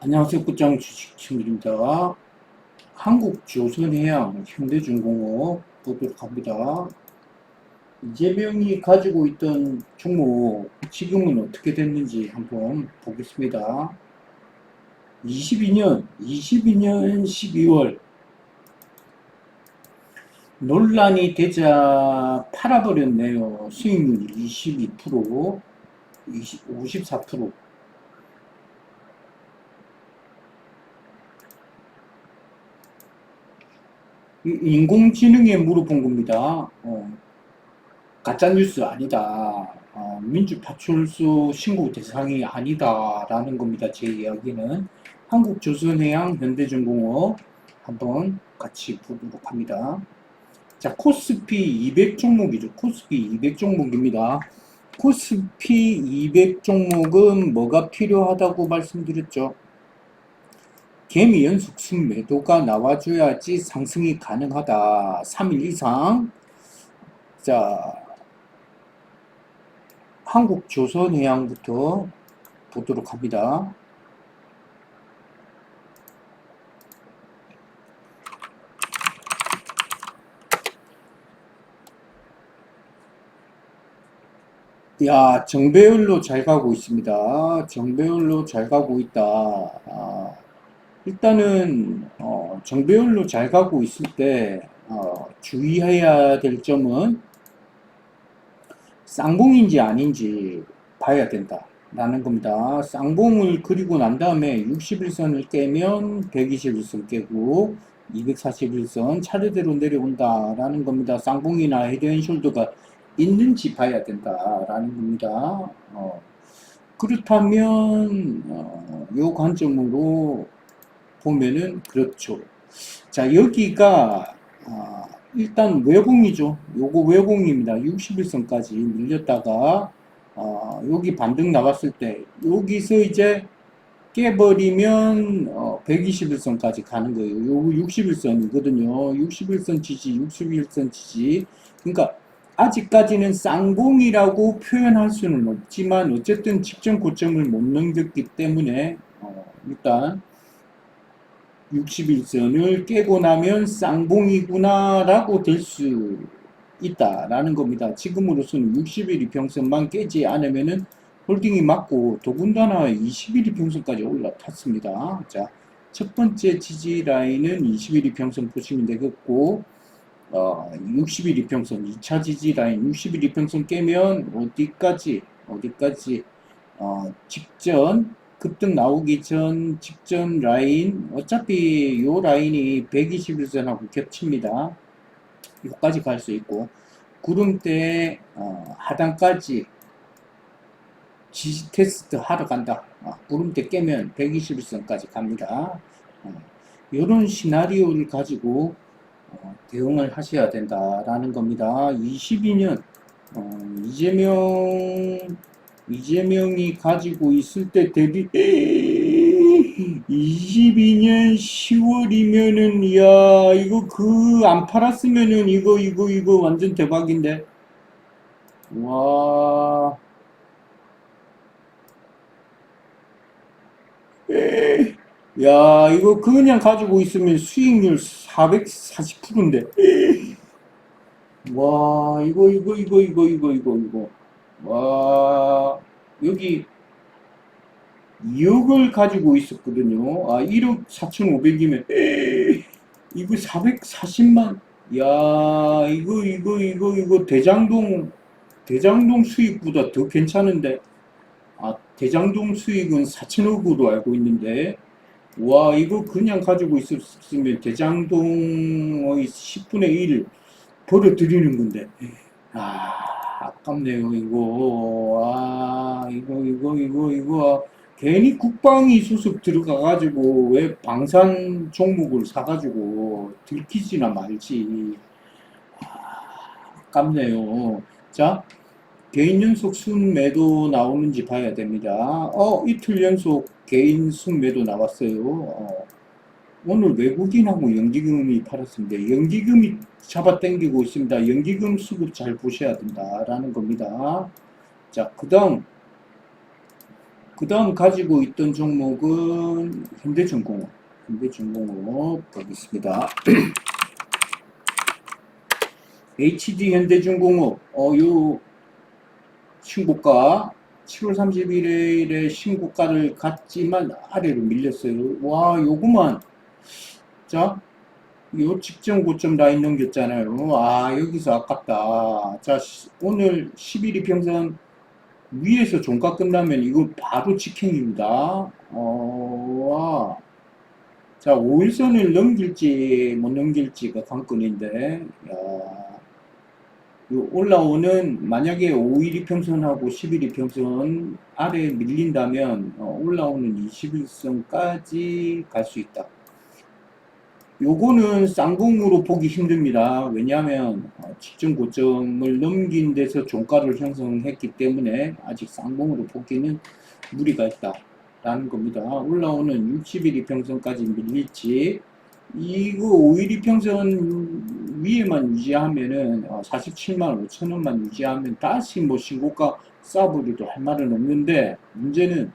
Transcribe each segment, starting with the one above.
안녕하세요. 끝장 주식친구입니다. 한국 조선해양 현대중공업 보도록 합니다. 이재명이 가지고 있던 종목 지금은 어떻게 됐는지 한번 보겠습니다. 22년 22년 12월 논란이 되자 팔아버렸네요. 수익률 22% 20, 54% 인공지능에 물어본 겁니다. 어, 가짜뉴스 아니다. 어, 민주파출소 신고 대상이 아니다라는 겁니다. 제 이야기는 한국조선해양 현대중공업 한번 같이 보도록 합니다. 자, 코스피 200 종목이죠. 코스피 200 종목입니다. 코스피 200 종목은 뭐가 필요하다고 말씀드렸죠? 개미 연속 순매도가 나와줘야지 상승이 가능하다. 3일 이상. 자, 한국조선해양부터 보도록 합니다. 야, 정배율로 잘 가고 있습니다. 정배율로 잘 가고 있다. 아, 일단은 어, 정배율로 잘 가고 있을 때 어, 주의해야 될 점은 쌍봉인지 아닌지 봐야 된다 라는 겁니다. 쌍봉을 그리고 난 다음에 61선을 깨면 121선 깨고 241선 차례대로 내려온다 라는 겁니다. 쌍봉이나 헤드앤 숄더가 있는지 봐야 된다 라는 겁니다. 어, 그렇다면 어, 요 관점으로 보면은 그렇죠. 자, 여기가 아, 일단 외봉이죠. 요거 외봉입니다. 61선까지 밀렸다가 어, 여기 반등 나갔을 때 여기서 이제 깨버리면 어, 121선까지 가는 거예요. 요거 61선이거든요. 61선 지지, 61선 지지. 그러니까 아직까지는 쌍봉이라고 표현할 수는 없지만 어쨌든 직전 고점을 못 넘겼기 때문에 어, 일단 61선을 깨고 나면 쌍봉이구나 라고 될 수 있다라는 겁니다. 지금으로서는 60일 이평선만 깨지 않으면은 홀딩이 맞고 더군다나 21일 평선까지 올라탔습니다. 자, 첫 번째 지지 라인은 21일 이평선 보시면 되겠고 어, 60일 이평선 2차 지지 라인 60일 이평선 깨면 어디까지 어디까지 어, 직전 급등 나오기 전 직전 라인 어차피 요 라인이 121선하고 겹칩니다. 여기까지 갈 수 있고 구름대 어, 하단까지 지지 테스트 하러 간다. 어, 구름대 깨면 121선까지 갑니다. 어, 이런 시나리오를 가지고 어, 대응을 하셔야 된다라는 겁니다. 22년 어, 이재명 이재명이 가지고 있을 때 대비 22년 10월이면은 야 이거 그 안 팔았으면은 이거 이거 이거 완전 대박인데. 와. 야 이거 그냥 가지고 있으면 수익률 440%인데. 와 이거 이거 이거 이거 이거 이거 이거 와, 여기 2억을 가지고 있었거든요. 아, 1억 4,500이면, 이거 440만. 야, 이거, 이거, 이거, 이거, 대장동, 대장동 수익보다 더 괜찮은데. 아, 대장동 수익은 4천억으로 알고 있는데. 와, 이거 그냥 가지고 있었으면 대장동의 10분의 1 벌어들이는 건데. 아, 아깝네요, 이거. 아, 이거, 이거, 이거, 이거. 괜히 국방위 수습 들어가가지고, 왜 방산 종목을 사가지고, 들키지나 말지. 아, 아깝네요. 자, 개인 연속 순매도 나오는지 봐야 됩니다. 어, 이틀 연속 개인 순매도 나왔어요. 어, 오늘 외국인하고 연기금이 팔았습니다. 연기금이 잡아당기고 있습니다. 연기금 수급 잘 보셔야 된다라는 겁니다. 자, 그 다음 그 다음 가지고 있던 종목은 현대중공업. 현대중공업 가겠습니다. HD 현대중공업, 어, 요, 신고가, 7월 31일에 신고가를 갔지만 아래로 밀렸어요. 와, 요거만. 자, 요 직전 고점 라인 넘겼잖아요. 아, 여기서 아깝다. 자, 시- 오늘 11이 평선 위에서 종가 끝나면 이거 바로 직행입니다. 어, 와. 자, 5일선을 넘길지 못 넘길지가 관건인데, 야. 요 올라오는 만약에 5일 이평선하고 11 이평선 아래 밀린다면 어, 올라오는 21선까지 갈 수 있다. 요거는 쌍봉으로 보기 힘듭니다. 왜냐하면 어, 직전 고점을 넘긴 데서 종가를 형성했기 때문에 아직 쌍봉으로 보기는 무리가 있다 라는 겁니다. 올라오는 60일 이평선까지 밀릴지 이거 5일 이평선 위에만 유지하면은 어, 47만 5천 원만 유지하면 다시 뭐 신고가 쌓아보려도 할 말은 없는데 문제는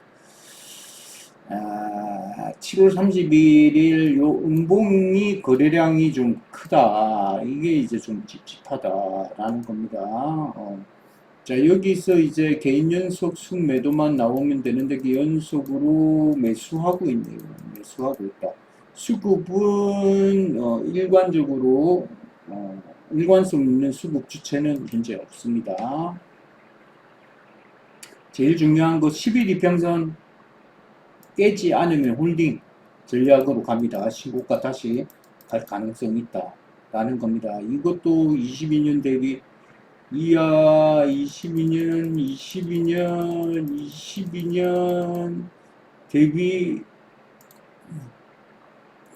아, 7월 31일 요 음봉이 거래량이 좀 크다. 이게 이제 좀 찝찝하다라는 겁니다. 어. 자, 여기서 이제 개인 연속 순매도만 나오면 되는데 그 연속으로 매수하고 있네요. 매수하고 있다. 수급은 어, 일관적으로 어, 일관성 있는 수급 주체는 현재 없습니다. 제일 중요한 거 11 이평선 깨지 않으면 홀딩 전략으로 갑니다. 신고가 다시 갈 가능성이 있다 라는 겁니다. 이것도 22년 대비 이야 22년 22년 22년 대비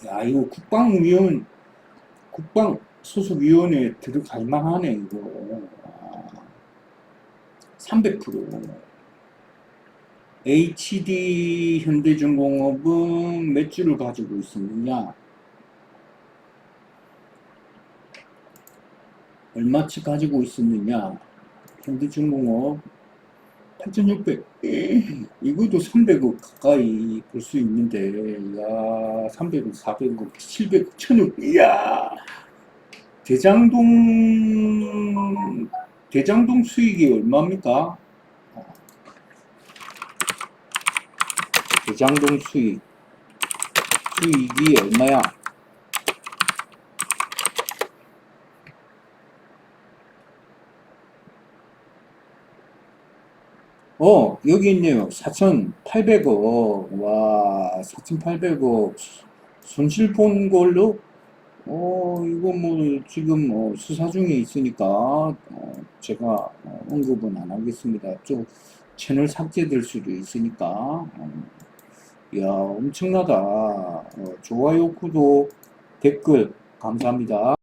야 이거 국방위원 국방 소속위원회 들어갈 만하네 이거 아, 300% HD 현대중공업은 몇 주를 가지고 있었느냐? 얼마치 가지고 있었느냐? 현대중공업 8,600. 이것도 300억 가까이 볼 수 있는데, 야, 300억, 400억, 700억, 1000억, 이야! 대장동, 대장동 수익이 얼마입니까? 대장동 수익. 수익이 얼마야? 어 여기 있네요. 4,800억. 와 4,800억. 손실 본 걸로? 어 이거 뭐 지금 어, 수사 중에 있으니까 어, 제가 어, 언급은 안 하겠습니다. 좀 채널 삭제될 수도 있으니까 어, 이 야, 엄청나다. 어, 좋아요, 구독, 댓글, 감사합니다.